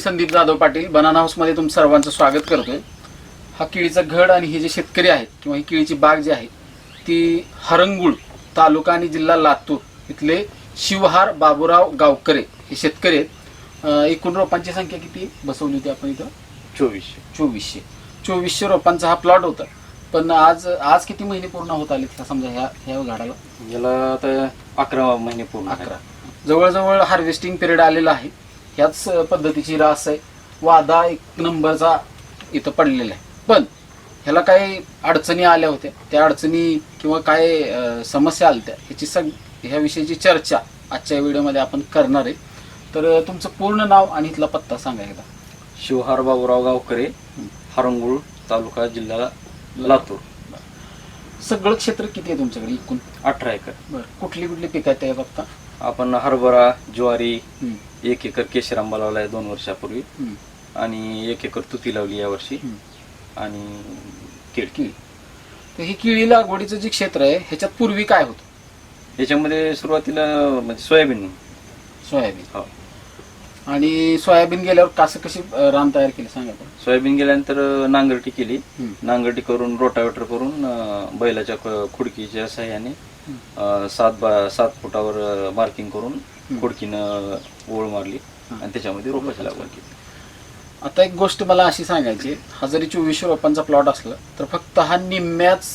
मी Sandeep Jadhav Patil banana हाऊसमध्ये तुमचं सर्वांचं स्वागत करतोय. हा केळीचा घड आणि हे जे शेतकरी आहेत किंवा ही केळीची बाग जी आहे ती हरंगुळ तालुका आणि जिल्हा लातूर इथले शिवहार बाबूराव गावकरे हे शेतकरी आहेत. एकूण रोपांची संख्या किती बसवली होती आपण इथं? चोवीसशे. चोवीसशे. चोवीसशे रोपांचा हा प्लॉट होता. पण आज आज किती महिने पूर्ण होत आले समजा ह्या ह्या झाडाला याला आता अकरा महिने पूर्ण. अकरा. जवळजवळ हार्वेस्टिंग पिरियड आलेला आहे. ह्याच पद्धतीची रास आहे. वादा एक नंबरचा इथं पडलेला आहे. पण ह्याला काही अडचणी आल्या होत्या. त्या अडचणी किंवा काय समस्या आल्या त्या ह्याची सग ह्याविषयीची चर्चा आजच्या व्हिडिओमध्ये आपण करणार आहे. तर तुमचं पूर्ण नाव आणि इथला पत्ता सांगा एकदा. शिवहार बाबूराव गावकरे हरंगुळ तालुका जिल्हा लातूर. सगळं क्षेत्र किती आहे तुमच्याकडे एकूण? अठरा एकर. बरं कुठली कुठली पिकं आहेत त्या बघता आपण हरभरा ज्वारी एक एकर केशर आंबा लावलाय दोन वर्षापूर्वी. आणि एक एकर तुती लावली यावर्षी. हम्म. आणि केळ केळी तर ही केळी लागवडीचं जे क्षेत्र आहे ह्याच्यात पूर्वी काय होतं? याच्यामध्ये सुरुवातीला म्हणजे सोयाबीन. सोयाबीन. हो. आणि सोयाबीन गेल्यावर कसं कशी रान तयार केली सांगा बरं. सोयाबीन गेल्यानंतर नांगरटी केली. नांगरटी करून रोटावेटर करून अं, बैलाच्या ख- खुडकीच्या सहाय्याने सात बा सात फुटावर मार्किंग करून खुडकीनं ओळ मारली आणि त्याच्यामध्ये रोपाची लागवड केली आता एक गोष्ट मला अशी सांगायची हा जरी चोवीसशे रोपांचा प्लॉट असला तर फक्त हा निम्म्याच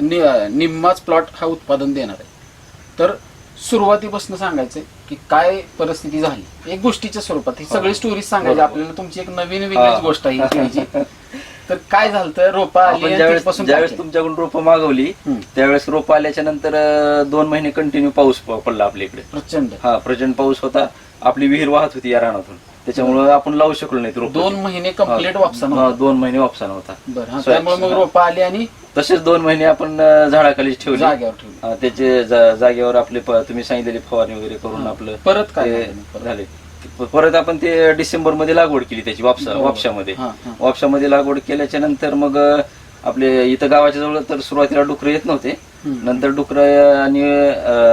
नि- निम्माच प्लॉट हा उत्पादन देणार आहे तर सुरुवातीपासून सांगायचंय की काय परिस्थिती झाली एक गोष्टीच्या स्वरूपात ही सगळी स्टोरी सांगायची. आपल्याला तुमची एक नवीन हा. वेगळीच गोष्ट आहे ही. तर काय झालं तर रोपा आली आपण ज्यावेळेस? तुमच्याकडून रोपं मागवली. त्यावेळेस रोपं आल्याच्यानंतर दोन महिने कंटिन्यू पाऊस पडला आपल्या इकडे. प्रचंड. हा प्रचंड पाऊस होता. आपली विहीर वाहत होती या रानातून. त्याच्यामुळे आपण लावू शकलो नाही रोप. दोन महिने कंप्लीट वापसा दोन महिने वापसा नव्हता. बरं हा, सोया- त्यामुळे मग रोपा आली आणि तसेच दोन महिने आपण झाडाखाली ठेवले. जागेवर ठेवली. त्याचे जागेवर आपले तुम्ही सांगितलेली फवारणी वगैरे करून. आपलं परत काय झालं. परत? आपण ते डिसेंबरमध्ये लागवड केली त्याची वापसा. वापशामध्ये. वापशामध्ये लागवड केल्याच्यानंतर मग आपले इथं गावाच्या जवळ तर सुरुवातीला डुकरं येत नव्हते. नंतर डुकरं आणि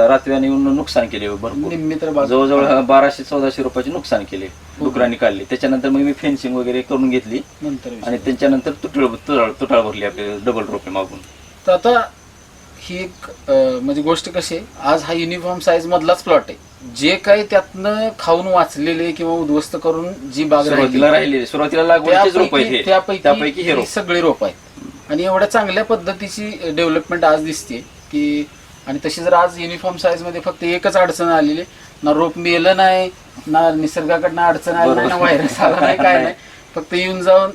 रातव्याने येऊन नुकसान केले भरपूर जवळजवळ बाराशे चौदाशे रुपयाचे नुकसान केले डुकरांनी काढले त्याच्यानंतर मग मी फेन्सिंग वगैरे करून घेतली. आणि त्याच्यानंतर तुटळ तुटाळ तुटाळ भरली आपले डबल रोपे मागून आता ही एक म्हणजे गोष्ट कशी आहे आज हा युनिफॉर्म साईज मधलाच प्लॉट आहे जे काही त्यातनं खाऊन वाचलेले किंवा उद्ध्वस्त करून जी बाग सुरुवातीला राहिली राहिले सुरुवातीला लागवडीचे रोप आहेत त्यापैकी हे. त्यापैकी त्यापैकी हे ही रोप सगळी रोप आहेत आणि एवढ्या चांगल्या पद्धतीची डेव्हलपमेंट आज दिसते की आणि तशी जर आज युनिफॉर्म साईजमध्ये फक्त एकच अडचण आलेली आहे. ना रोप मेलं नाही ना निसर्गाकडनं अडचण आली नाही ना बरोबर. व्हायरस आला नाही काय नाही फक्त येऊन जाऊन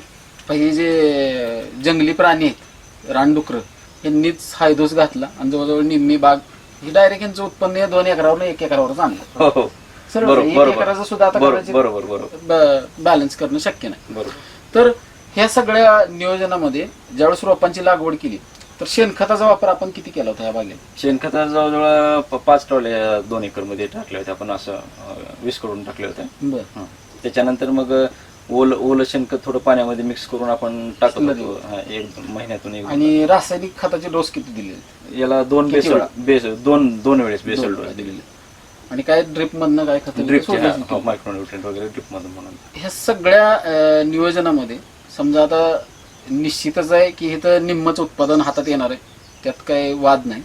हे जे जंगली प्राणी आहेत रानडुकर यांनीच हायदोस घातला आणि जवळजवळ निम्मी बाग ही डायरेक्ट यांचं उत्पन्न या दोन एकरावर एक एकरावरच आणलं हो हो. बरोबर सुद्धा आता बरोबर बरोबर बॅलन्स करणं शक्य नाही. बरोबर. तर ह्या सगळ्या नियोजनामध्ये ज्यावेळेस रोपांची लागवड केली तर शेणखताचा वापर आपण किती केला होता या बागेत? शेणखता जवळजवळ प- पाच टोले दोन एकरमध्ये टाकले होते आपण असं अं, वीस करून टाकले होते. बर. हं. त्याच्यानंतर मग ओल ओलं शेणखत थोडं पाण्यामध्ये मिक्स करून आपण. होतो हा, एक महिन्यातून एक आणि रासायनिक खताचे डोस किती दिले? याला दोन किती बेसल वेळा? बेस दोन दोन वेळेस बेसल डोस दिलेले. आणि काय ड्रिप मधनं काय खत ड्रिप मायक्रोन्युट्रेंट वगैरे ड्रिप मधून म्हणून. ह्या सगळ्या अं, नियोजनामध्ये समजा आता निश्चितच आहे की हे तर निम्मच उत्पादन हातात येणार आहे. त्यात काही वाद नाही.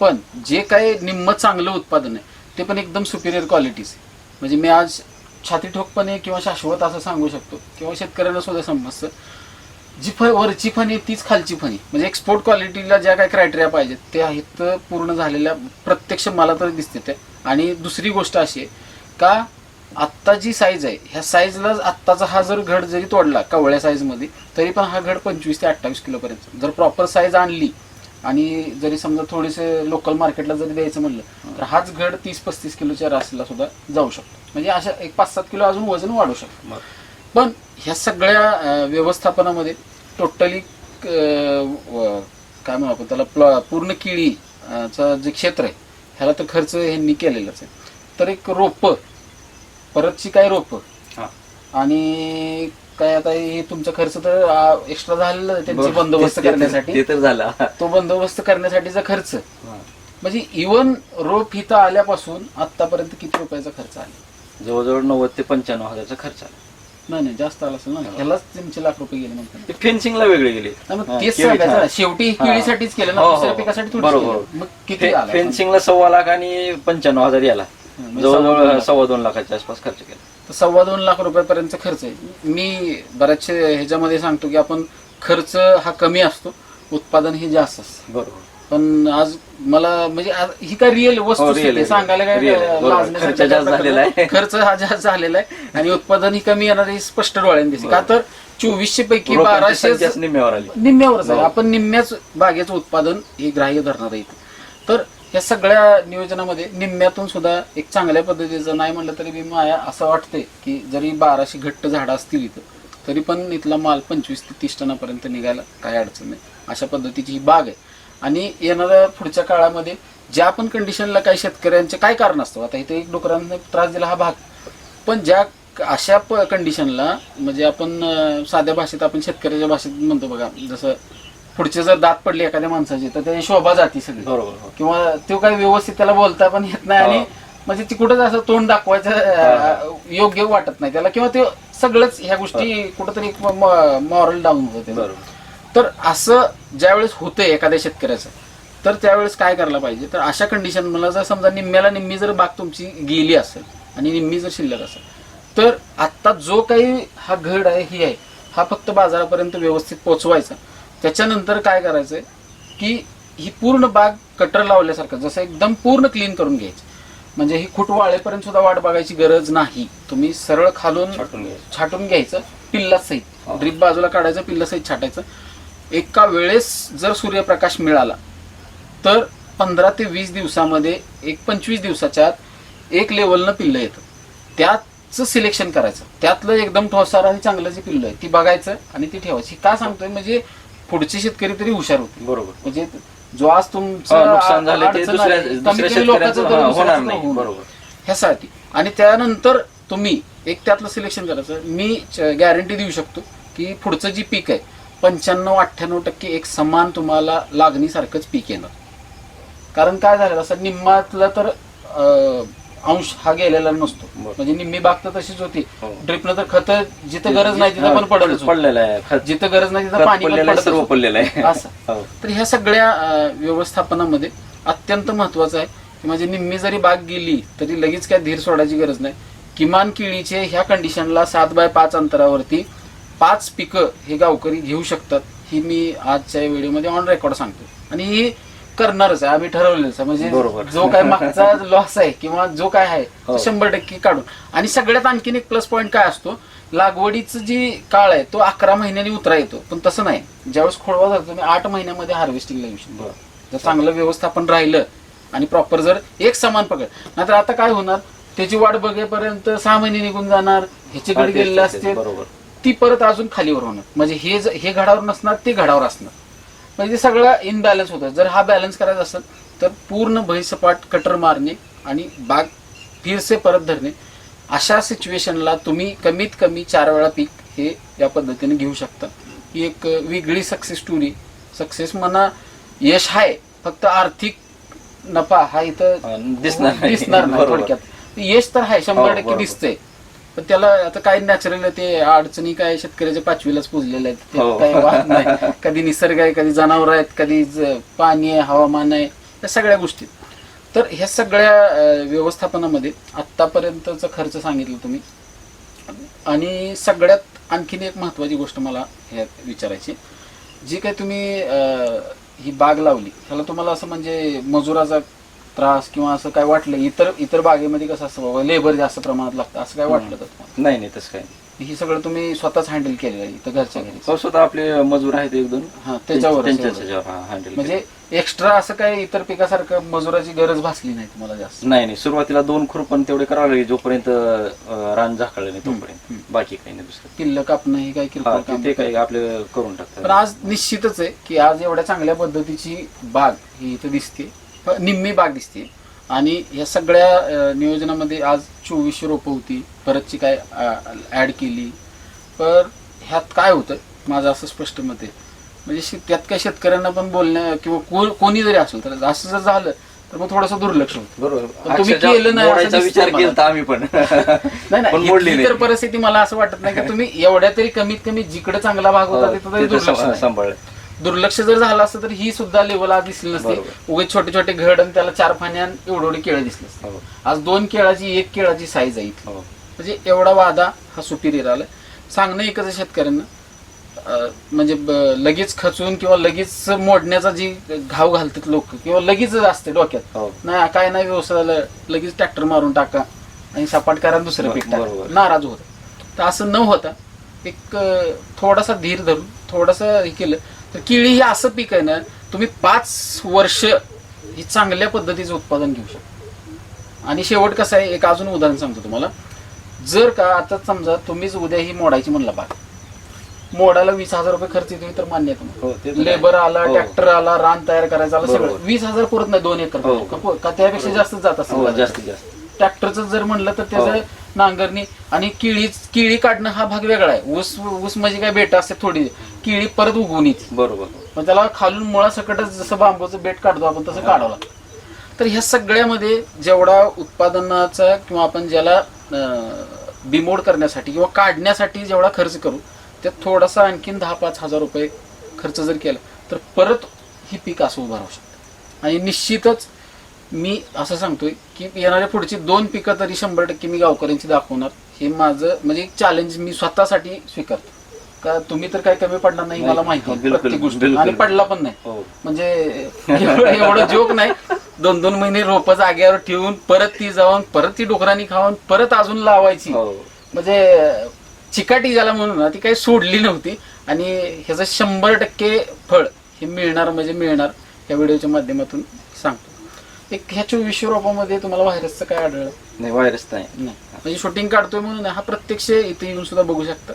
पण जे काही निम्म चांगलं उत्पादन आहे ते पण एकदम सुपिरियर क्वालिटीच म्हणजे मी आज छाती ठोकपणे किंवा शाश्वत असं सांगू शकतो. किंवा शेतकऱ्यांना सुद्धा समजतं. जी फ वरची फणी आहे तीच खालची फणी. म्हणजे एक्सपोर्ट क्वालिटीला ज्या काही क्रायटेरिया पाहिजेत ते आहेत पूर्ण झालेल्या प्रत्यक्ष मला तर दिसते त्या. आणि दुसरी गोष्ट अशी आहे का आत्ता जी साईज आहे ह्या साईजला आत्ताचा हा जर घड जरी तोडला कवळ्या साईजमध्ये तरी पण हा घड पंचवीस ते अठ्ठावीस किलोपर्यंत. जर प्रॉपर साईज आणली आणि जरी समजा थोडेसे लोकल मार्केटला जरी द्यायचं म्हणलं तर हाच घड तीस पस्तीस किलोच्या राशीला सुद्धा जाऊ शकतो म्हणजे अशा एक पाच सात किलो अजून वजन वाढू शकतो. पण ह्या सगळ्या व्यवस्थापनामध्ये टोटली काय म्हणू आपण त्याला प्ल- पूर्ण केळी जे क्षेत्र आहे ह्याला तर खर्च ह्यांनी केलेलाच आहे तर एक रोप परतची काय रोप. आणि काय आता हे तुमचा खर्च तर एक्स्ट्रा झालेला आहे त्यांची बरोबर. बंदोबस्त ते- ते- करण्यासाठी ते तर झाला तो बंदोबस्त करण्यासाठीचा खर्च. म्हणजे इवन रोप इथं आल्यापासून आतापर्यंत किती रुपयाचा खर्च आला जवळजवळ नव्वद ते पंच्याण्णव हजारचा खर्च आला नाही नाही जास्त आला असेल ना ह्यालाच तीनशे लाख रुपये गेले म्हणतात ते फेन्सिंगला वेगळे गेले नाही, मग तेच केळी- सांगायचं. ना, शेवटी हा. केळीसाठीच केलं ना हो, हो, दुसऱ्या हो. पिकासाठी थोडीच बरोबर. केलं. मग किती आला फेन्सिंगला सव्वा लाख आणि पंच्याण्णव हजार याला म्हणजे सव्वा दोन जवळजवळ लाख. सव्वा दोन लाखाच्या आसपास खर्च केला तर सव्वा दोन लाख रुपयापर्यंत खर्च आहे. मी बऱ्याचशे ह्याच्यामध्ये सांगतो की आपण खर्च हा कमी असतो उत्पादन हे जास्त असतं. बरोबर. पण आज मला म्हणजे ही काय रिअल वस्तू हो. सांगायला काय खर्च जास्त काय झालेला आहे. प्रकार- खर्च हा जास्त झालेला आहे आणि उत्पादन ही कमी येणार हे स्पष्ट डोळ्याने दिसते. का तर चोवीसशे पैकी बाराशे निम्म्यावर निम्म्यावरच आहे हो. आपण निम्म्याच बागेचं उत्पादन हे ग्राह्य धरणार आहे. तर या सगळ्या नियोजनामध्ये निम्म्यातून सुद्धा एक चांगल्या पद्धतीचं नाही म्हणलं तरी बी माया असं वाटतंय की जरी बाराशे घट्ट झाडं असतील इथं तरी पण इथला माल पंचवीस ते तीस टनापर्यंत निघायला काही अडचण नाही. अशा पद्धतीची ही बाग आहे. आणि येणाऱ्या पुढच्या काळामध्ये ज्या पण कंडिशनला काही शेतकऱ्यांचे काय कारण असतं आता इथे एक डुकरांना त्रास दिला हा भाग. पण ज्या अशा प कंडिशनला म्हणजे आपण साध्या भाषेत आपण शेतकऱ्याच्या भाषेत म्हणतो बघा जसं पुढचे जर दात पडले एखाद्या माणसाची तर त्याची शोभा जाती सगळी. बरोबर हो. किंवा तो काही व्यवस्थित त्याला बोलता पण येत नाही आणि हा. म्हणजे ती कुठंच असं तोंड दाखवायचं योग्य वाटत नाही त्याला. किंवा ते सगळंच ह्या गोष्टी कुठंतरी मॉरल डाऊन होते बरोबर. तर असं ज्यावेळेस होतंय एखाद्या शेतकऱ्याचं तर त्यावेळेस काय करायला पाहिजे? तर अशा कंडिशन मला जर समजा निम्म्याला निम्मी जर बाग तुमची गेली असेल आणि निम्मी जर शिल्लक असेल तर आत्ता जो काही हा घड आहे ही आहे हा फक्त बाजारापर्यंत व्यवस्थित पोचवायचा. त्याच्यानंतर काय करायचंय की ही पूर्ण बाग कटर लावल्यासारखं जसं एकदम पूर्ण क्लीन करून घ्यायची. म्हणजे ही खूट वाळेपर्यंत सुद्धा वाट बघायची गरज नाही. तुम्ही सरळ खालून छाटून घ्यायचं. पिल्ला सहित. ड्रीप बाजूला काढायचं पिल्ला सहित छाटायचं. एका वेळेस जर सूर्यप्रकाश मिळाला तर पंधरा ते वीस दिवसामध्ये एक पंचवीस दिवसाच्या आत एक लेवलनं पिल्लं येतं. त्याचं सिलेक्शन करायचं. त्यातलं एकदम ठोसार आणि चांगलं जे पिल्लं आहे ती बघायचं आणि ती ठेवायची. का सांगतोय? म्हणजे पुढचे शेतकरी तरी हुशार होते बरोबर. म्हणजे जो आज तुमचं नुकसान झालं ते दुसऱ्या दुसऱ्या शेतकऱ्यांचं होणार नाही. बरोबर. ह्यासाठी. आणि त्यानंतर तुम्ही एक त्यातलं सिलेक्शन करायचं. मी गॅरंटी देऊ शकतो की पुढचं जी पीक आहे पंच्याण्णव अठ्ठ्याण्णव टक्के एक समान तुम्हाला लागणीसारखंच पीक येणार. कारण काय झालं असं निम्मातलं तर अंश हा गेलेला नसतो. म्हणजे निम्मी बाग तर तशीच होती हो. ड्रिपनं तर खत जिथं गरज नाही तिथं हा, पण होतं. पडलेलं आहे जिथं गरज नाही तिथं पाणी सर्व. पडलेलं आहे असं हो. तर ह्या सगळ्या व्यवस्थापनामध्ये अत्यंत महत्वाचं आहे की म्हणजे निम्मी जरी बाग गेली तरी लगेच काय धीर सोडायची गरज नाही किमान केळीचे ह्या कंडिशनला सात बाय पाच अंतरावरती पाच पिकं हे गावकरी घेऊ शकतात ही मी आजच्या व्हिडिओमध्ये ऑन रेकॉर्ड सांगतो आणि ही करणारच आहे आम्ही ठरवलेलंच आहे. म्हणजे. जो काय मागचा लॉस आहे किंवा जो काय आहे तो हो. शंभर टक्के काढून. आणि सगळ्यात आणखीन एक प्लस पॉईंट काय असतो लागवडीचं जी काळ आहे तो अकरा महिन्यांनी उतरा येतो. पण तसं नाही. ज्यावेळेस खोडवा झाला तुम्ही आठ महिन्यामध्ये हार्वेस्टिंगला येऊ शकतो. जर चांगलं व्यवस्थापन राहिलं आणि प्रॉपर जर एक समान पकड नाहीतर आता काय होणार? त्याची वाट बघेपर्यंत सहा महिने निघून जाणार. ह्याच्याकडे गेलेले असते. बरोबर. ती परत अजून खालीवर होणार. म्हणजे हे ज- हे घडावर नसणार ते घडावर असणार. म्हणजे सगळं इनबॅलन्स होतं जर हा बॅलन्स करायचा असेल तर पूर्ण भैसपाट कटर मारणे आणि बाग फिरसे परत धरणे अशा सिच्युएशनला तुम्ही कमीत कमी चार वेळा पीक हे या पद्धतीने घेऊ शकता ही एक वेगळी सक्सेस स्टोरी सक्सेस म्हणा यश आहे फक्त आर्थिक नफा हा इथं हा, दिसणार नाही. दिसणार नाही. थोडक्यात यश तर आहे हो, शंभर टक्के बरोबर. दिसतंय पण त्याला आता काय नॅचरल ते अडचणी काय शेतकऱ्याच्या पाचवीलाच पुजलेल्या आहेत. त्यात हो. काही वाद नाही. कधी निसर्ग आहे कधी जनावर आहेत कधी पाणी आहे हवामान आहे या सगळ्या गोष्टी तर ह्या सगळ्या व्यवस्थापनामध्ये आत्तापर्यंतचा खर्च सांगितलं तुम्ही. आणि सगळ्यात आणखीन एक महत्वाची गोष्ट मला ह्यात विचारायची जी काही तुम्ही ही बाग लावली ह्याला तुम्हाला असं म्हणजे मजुराचा त्रास किंवा असं काय वाटलं इतर इतर बागेमध्ये कसं असतं बाबा लेबर जास्त प्रमाणात लागतं असं काय वाटलं का तुम्हाला? नाही नाही तसं काही नाही. ही सगळं तुम्ही स्वतःच हँडल केलेलं आहे इथं घरच्या घरी. हो, स्वतः आपले मजूर आहेत एक दोन. हा त्याच्यावर हा, handle म्हणजे एक्स्ट्रा असं काय इतर पिकासारखं मजुराची गरज भासली नाही तुम्हाला जास्त? केलं. नाही नाही सुरुवातीला दोन खुरपण तेवढे करावं लागेल जोपर्यंत अं, रान झाकळलं नाही तोपर्यंत. बाकी काही नाही दुसरं. किल्ल कापणं ही काही किरकोळ हा, काम ते काही आपले करून पण टाकतात आज निश्चितच आहे की आज एवढ्या चांगल्या पद्धतीची बाग ही इथं दिसते. निम्मी बाग दिसते. आणि या सगळ्या नियोजनामध्ये आज चोवीसशे रोपं होती. परतची काय ऍड केली. पर ह्यात काय होतं? माझं असं स्पष्ट मत आहे. म्हणजे त्यात काय शेतकऱ्यांना पण बोलणं किंवा को- कोणी जरी असेल तर असं जर झालं तर मग थोडंसं दुर्लक्ष होतं. बरोबर. तुम्ही केलं नाही विचार. केला आम्ही पण. नाही तर परिस्थिती मला असं वाटत नाही की तुम्ही एवढ्या तरी कमीत कमी जिकडे चांगला भाग होता हो, तिथं तरी तिथं दुर्लक्ष. सांभाळलं. दुर्लक्ष जर झालं असतं तर ही सुद्धा लेवल आज दिसली नसती बरोबर. उगे छोटे छोटे घड आणि त्याला चार फाण्यान एवढे केळं दिसले असते हो, आज दोन केळाची एक केळाची साईज आहे. हो. म्हणजे एवढा वादा हा सुपिरियर आलाय सांगणं एकच आहे शेतकऱ्यांना अं, म्हणजे ब- लगेच खचून किंवा लगेच मोडण्याचा जी घाव घालतात लोक किंवा लगेच असते डोक्यात हो. नाही काय नाही व्यवस्था झालं लगेच ट्रॅक्टर मारून टाका आणि सपाट करा आणि दुसरं पीक टाका बरोबर. नाराज होत तर असं न होता एक अं, थोडासा धीर धरून थोडंसं हे केलं तर केळी ही असं पीक आहे ना तुम्ही पाच वर्ष ही चांगल्या पद्धतीचं उत्पादन घेऊ शकता आणि शेवट कसं आहे एक अजून उदाहरण सांगतो तुम्हाला जर का आता समजा तुम्हीच उद्या ही मोडायची म्हणला बाग मोडायला वीस हजार रुपये खर्च येतो तर मान्य आहे हो, तुम्हाला. लेबर आला हो. ट्रॅक्टर आला रान तयार करायचं आलं सगळं. वीस हजार पुरत नाही दोन एकर हो. का- त्यापेक्षा जास्त जात असेल जास्तीत जास्त ट्रॅक्टरचं जर म्हणलं तर त्याचं. नांगरणी आणि केळी केळी काढणं हा भाग वेगळा आहे. ऊस ऊस म्हणजे काय? बेट असते थोडी. केळी परत उगवून येते. बरोबर. मग त्याला खालून मुळासकटच जसं बांबूचं बेट काढतो आपण तसं काढावं लागतं. तर ह्या सगळ्यामध्ये जेवढा उत्पादनाचा किंवा आपण ज्याला बिमोड करण्यासाठी किंवा काढण्यासाठी जेवढा खर्च करू त्यात थोडासा आणखीन दहा पाच हजार रुपये खर्च जर केला तर परत ही पीक असं उभं राहू शकतं. आणि निश्चितच मी असं सांगतोय की येणाऱ्या पुढची दोन पिकं तरी शंभर टक्के मी गावकऱ्यांची दाखवणार. हे माझं म्हणजे एक चॅलेंज मी स्वतःसाठी स्वीकारतो. का तुम्ही तर काही कमी पडणार नाही मला माहिती आहे प्रत्येक गोष्ट. आणि पडला पण नाही. हो. म्हणजे एवढं जोक नाही. दोन दोन महिने रोप जागेवर ठेवून परत ती जाऊन परत ती डोकरांनी खाऊन परत अजून लावायची. हो. म्हणजे चिकाटी ज्याला म्हणून ना ती काही सोडली नव्हती. आणि ह्याचं शंभर टक्के फळ हे मिळणार म्हणजे मिळणार या व्हिडिओच्या माध्यमातून. एक ह्या चोवीसशे रोपामध्ये तुम्हाला व्हायरसचं काय आढळलं? नाही व्हायरस नाही. नाही. म्हणजे शूटिंग काढतोय म्हणून हा प्रत्यक्ष इथे येऊन सुद्धा बघू शकता.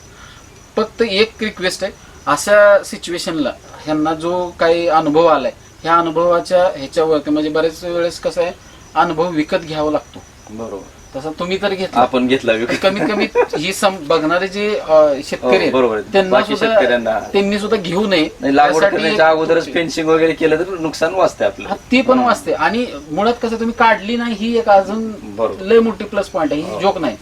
फक्त एक रिक्वेस्ट आहे अशा सिच्युएशनला ह्यांना जो काही अनुभव आलाय ह्या अनुभवाच्या ह्याच्यावरती म्हणजे बरेच वेळेस कसं आहे अनुभव विकत घ्यावा लागतो. बरोबर. तसं तुम्ही तर घेतला. आपण घेतला विकत. कमीत कमी ही सम बघणारे जे अं, शेतकरी आहेत, हो, बरोबर आहे. त्यांना बाकी सुद्धा शेतकऱ्यांना- त्यांनी सुद्धा घेऊ नये. नाही लागवड त्यासाठी करण्याच्या अगोदरच फेन्सिंग वगैरे केलं तर नुकसान वाचते आपलं. हा, ती पण वाचते आणि मुळात कसं तुम्ही काढली नाही ही एक अजून बरोबर. लय मोठी प्लस पॉईंट आहे. ही जोक नाही.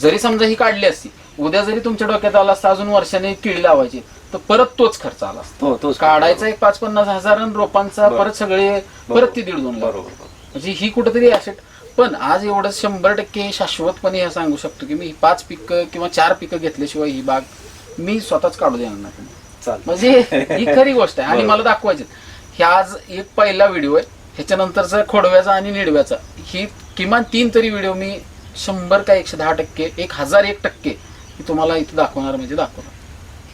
जरी समजा ही काढली असती उद्या जरी तुमच्या डोक्यात आला असता अजून वर्षाने किळी लावायची तर परत तोच खर्च आला असता. हो तोच काढायचा एक पाच पन्नास हजार आणि रोपांचा बरोबर. परत सगळे बरोबर. परत ती दीड दोन लाख. बरोबर म्हणजे ही कुठेतरी ऍसेट पण आज एवढं शंभर टक्के शाश्वतपणे हे सांगू शकतो की मी पाच पिकं किंवा चार पिकं घेतल्याशिवाय ही बाग मी स्वतःच काढू देणार नाही. म्हणजे ही खरी गोष्ट आहे. आणि. मला दाखवायचे हे आज एक पहिला व्हिडिओ आहे. ह्याच्यानंतरचा खोडव्याचा आणि निडव्याचा. ही किमान तीन तरी व्हिडिओ मी शंभर का एकशे दहा टक्के एक हजार एक टक्के ही तुम्हाला इथे दाखवणार म्हणजे दाखवणार.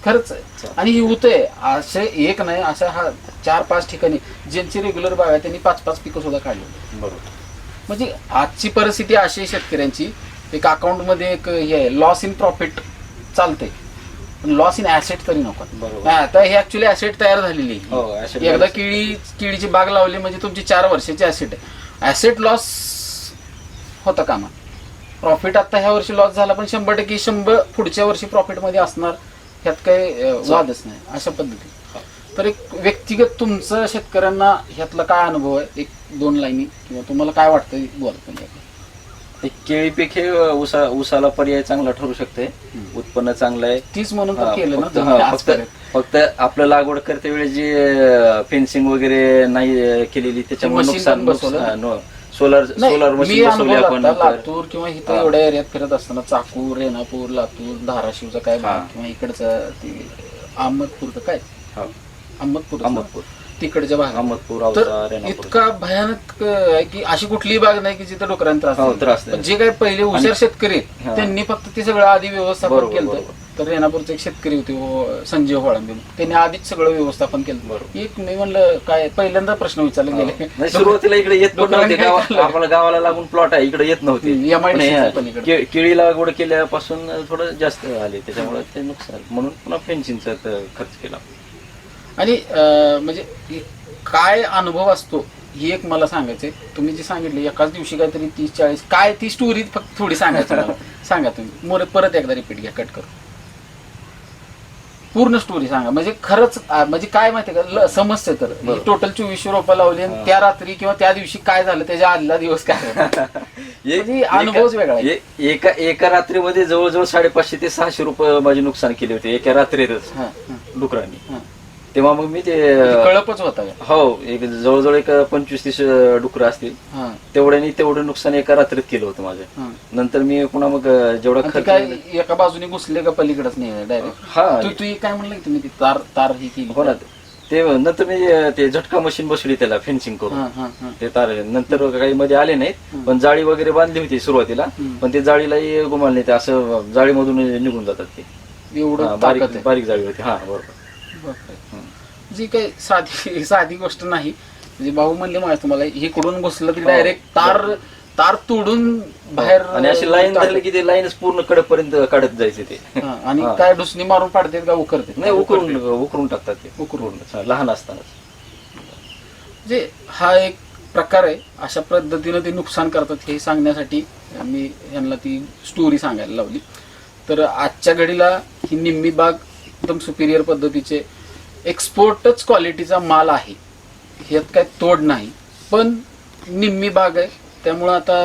खरंच आहे. आणि ही होतंय असे एक नाही अशा हा चार पाच ठिकाणी ज्यांची रेग्युलर बाग आहे त्यांनी पाच पाच पिकं सुद्धा काढली. बरोबर. म्हणजे आजची परिस्थिती अशी आहे शेतकऱ्यांची. एक अकाउंटमध्ये एक हे आहे लॉस इन प्रॉफिट चालते पण लॉस इन ऍसेट तरी नको. बरोबर. आता हे ऍक्च्युली ऍसेट तयार झालेली हो आहे एकदा. केळी केळीची बाग लावली म्हणजे तुमची चार वर्षाची ऍसेट आहे. ऍसेट लॉस होता कामा. प्रॉफिट आता ह्या वर्षी लॉस झाला पण शंभर टक्के शंभर पुढच्या वर्षी प्रॉफिटमध्ये असणार ह्यात काही अं, वादच नाही. अशा पद्धती तर एक व्यक्तिगत तुमचं शेतकऱ्यांना ह्यातला काय अनुभव आहे एक दोन लाईनी किंवा तुम्हाला काय वाटतं बोला तुम्ही ते केळी पीक हे उसा उसाला पर्याय चांगला ठरू शकते उत्पन्न चांगलं आहे तीच म्हणून तर हा, केलं ना फक्त तुम्ही हा, फक्त आजपर्यंत. फक्त आपलं लागवड करते वेळी जी फेन्सिंग वगैरे नाही अं, केलेली त्याच्यामुळे नुकसान पण बसवलं ना? सोलर नाही, सोलर मी मशीन बसवली आपण नंतर. लातूर किंवा इथं हा. एवढ्या एरियात फिरत असताना चाकूर रेणापूर लातूर धाराशिवचा काय भाग हा. किंवा इकडचं ते अहमदपूरचं काय हा. अहमदपूर अहमदपूर तिकडच्या भागात अहमदपूर तर औसा रेणापूर इतका भयानक आहे की अशी कुठलीही बाग नाही की जिथे डोकरांना त्रास हो, नाही. त्रास नाही. पण जे काही पहिले हुशार शेतकरी आहेत, हा. त्यांनी फक्त ते सगळं आधी व्यवस्थापन बरोबर, केलं बरोबर. तर रेणापूरचे एक शेतकरी होते हो, संजय होळंबे त्यांनी आधीच सगळं व्यवस्थापन केलं बरोबर. एक मी म्हणलं काय पहिल्यांदा प्रश्न विचारले. गेले नाही, सुरुवातीला इकडे येत पण नव्हते काय गावा- केलं? आपल्या गावाला लागून प्लॉट आहे इकडे येत नव्हते MIDC पण हे, च्या पलीकडे. के- केळी लागवड केल्यापासून थोडं जास्त आले त्याच्यामुळे ते नुकसान म्हणून पुन्हा फेन्सिंगचा खर्च केला आणि म्हणजे काय अनुभव असतो ही एक मला सांगायचंय. तुम्ही जे सांगितले एकाच दिवशी काहीतरी तीस चाळीस काय ती स्टोरी फक्त थोडी सांगायची मला. सांगा तुम्ही. मोर परत एकदा रिपीट घ्या कट करू पूर्ण स्टोरी सांगा. म्हणजे खरंच म्हणजे काय माहितीये का समजते तर. टोटल चोवीसशे रुपये लावली आणि. त्या रात्री किंवा त्या दिवशी काय झालं त्याच्या आदला दिवस काय? म्हणजे अनुभवच वेगळा एका एका रात्रीमध्ये जवळजवळ साडेपाचशे ते सहाशे रुपये माझे नुकसान केले होते. एका रात्रीतच. डुकरांनी. तेव्हा मग मी ते म्हणजे कळपच होता? हो एक जवळजवळ एक पंचवीस तीस डुकरं असतील. तेवढ्यानी तेवढं नुकसान एका रात्रीत केलं होतं माझं. नंतर मी पुन्हा मग जेवढा खर्च एका बाजूने घुसले का पलीकडेच नाही डायरेक्ट हा. तू काय म्हणलं तुम्ही ती तार तार ही केली? हो ना. ते नंतर मी ते झटका मशीन बसवली त्याला फेन्सिंग करून. ते तार नंतर काही मध्ये आले नाहीत पण जाळी वगैरे बांधली होती सुरुवातीला. पण ते जाळीलाही गुमाल नाही ते असं जाळीमधून निघून जातात ते. एवढं बारीक बारीक जाळी होती. हा बरोबर. जी काही साधी साधी गोष्ट नाही म्हणजे भाऊ म्हणले माहिती तुम्हाला इकडून घुसलं की हो. डायरेक्ट तार तार तोडून बाहेर आणि अशी लाईन धरली की ते लाईनच पूर्ण कडेपर्यंत काढत जायचे ते. हा, आणि हा. काय ढुसणी मारून पाडतात का उकरते नाही उकरून उकरून टाकतात ते. उकरून. हा, लहान असतानाच. म्हणजे हा एक प्रकार आहे अशा पद्धतीनं ते नुकसान करतात हे सांगण्यासाठी मी यांना ती स्टोरी सांगायला लावली. तर आजच्या घडीला ही निम्मी बाग एकदम सुपिरियर पद्धतीचे एक्सपोर्टच क्वालिटीचा माल आहे. ह्यात काय तोड नाही. पण निम्मी बाग आहे. त्यामुळं आता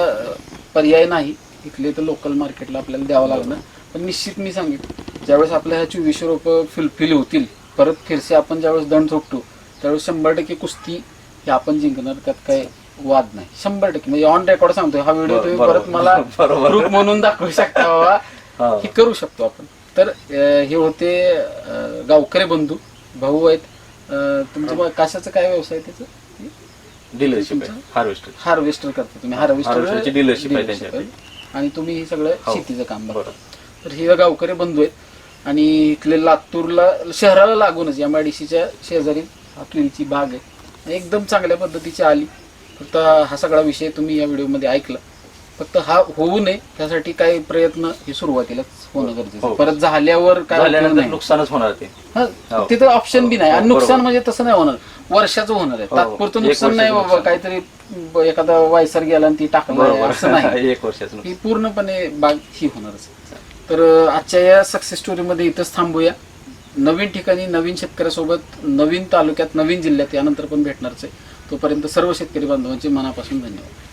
पर्याय नाही. इथले तर लोकल मार्केटला आपल्याला द्यावं लागणार. पण निश्चित मी सांगेन ज्यावेळेस आपल्या ह्या चोवीसशे रुपये फुलफिल होतील परत फिरसे आपण ज्यावेळेस दंड थोपतो त्यावेळेस शंभर टक्के कुस्ती हे आपण जिंकणार. त्यात काय वाद नाही. शंभर टक्के. म्हणजे ऑन रेकॉर्ड सांगतोय. हा व्हिडिओ तुम्ही. परत मला. प्रूफ म्हणून दाखवू शकता बाबा. हा. करू शकतो आपण. तर हे होते गावकरे बंधू. भाऊ आहेत. तुमचं कशाचं काय व्यवसाय आहे त्याचं? डीलरशिप आहे? हार्वेस्टर हार्वेस्टर करता तुम्ही. आहे dealership त्यांच्याकडे. आणि तुम्ही हे सगळं हो. शेतीचं काम बघता. तर हे गावकरी बंधू आहेत. आणि इथले लातूरला शहराला लागूनच डी सीच्या शेजारी हा तुरीची बाग आहे. एकदम चांगल्या पद्धतीची आली. फक्त हा सगळा विषय तुम्ही या व्हिडिओमध्ये ऐकला. फक्त हा होऊ नये त्यासाठी काही प्रयत्न हे सुरुवातीलाच होणं गरजेचं. हो. परत झाल्यावर काय उपयोग झाल्यानंतर नाही. नुकसानच होणार ते हा, हो. तिथं ऑप्शन बी नाही आणि हो, नुकसान बरोबर. म्हणजे तसं नाही होणार वर्षाचं होणार आहे हो, तात्पुरतं एक नुकसान नाही वर्षाचं बाबा नुकसान. काहीतरी ब- एखादा वायसर गेला आणि ती टाकलं असं नाही एक वर्षाचं ही नुकसान. पूर्णपणे बाग ही होणारच तर अं, आजच्या या सक्सेस स्टोरीमध्ये इथंच थांबूया नवीन ठिकाणी नवीन शेतकऱ्यासोबत नवीन तालुक्यात नवीन जिल्ह्यात यानंतर पण भेटणारच आहे तोपर्यंत सर्व शेतकरी बांधवांचे मनापासून धन्यवाद